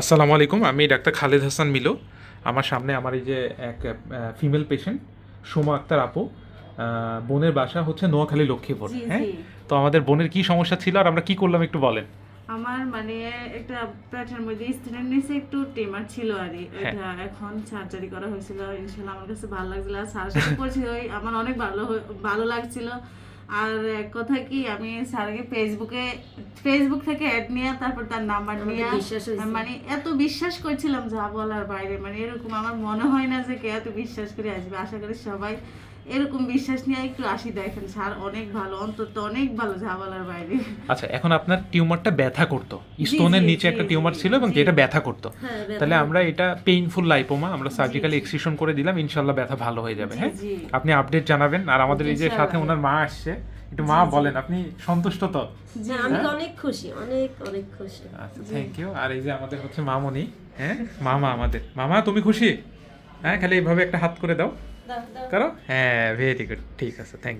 আসসালামু আলাইকুম আমি ডাক্তার খালেদ হাসান মিলো। আমার সামনে আমার এই যে এক ফিমেল পেশেন্ট সোমা আক্তার আপু। বোনের বাসা হচ্ছে নোয়াখালী লক্ষ্মীপুর হ্যাঁ? তো আমাদের বোনের কি সমস্যা ছিল আর আমরা কি করলাম একটু বলেন। আমার মানে একটা পেটের মধ্যে স্থানের নিচে একটু টিমার ছিল আর। হ্যাঁ। এখন সার্জারি করা হয়েছিল ইনশাল্লাহ আমার কাছে ভালো লাগছিল। আর সাথে ওই আমার অনেক ভালো ভালো লাগছিল। আর এক কথা কি আমি স্যারকে ফেসবুকে ফেসবুক থেকে অ্যাড নিয়ে তারপর তার নাম্বার নিয়ে বিশ্বাস মানে এত বিশ্বাস করছিলাম যা বলার বাইরে মানে এরকম আমার মনে হয় না যে কে এত বিশ্বাস করে আসবে। আশা করি সবাই এরকম বিশ্বাস নিয়ে একটু আসি দেখেন স্যার অনেক ভালো অন্তত অনেক ভালো যা বলার বাইরে। আচ্ছা এখন আপনার টিউমারটা ব্যথা করতো। স্টোনের নিচে একটা টিউমার ছিল এবং যেটা ব্যথা করতো। হ্যাঁ, তাহলে আমরা এটা পেইনফুল লাইপোমা আমরা সার্জিক্যালি এক্সিশন করে দিলাম ইনশাল্লাহ ব্যথা ভালো হয়ে যাবে হ্যাঁ? আপনি আপডেট জানাবেন আর আমাদের এই যে সাথে ওনার মা আসছে একটু মা বলেন আপনি সন্তুষ্ট তো? আমি অনেক খুশি অনেক অনেক খুশি। আচ্ছা থ্যাংক ইউ আর এই যে আমাদের হচ্ছে মামনি হ্যাঁ? মামা আমাদের। মামা তুমি খুশি? হ্যাঁ খালি এইভাবে একটা হাত করে দাও। করো? হ্যাঁ ভেরি গুড ঠিক আছে থ্যাংক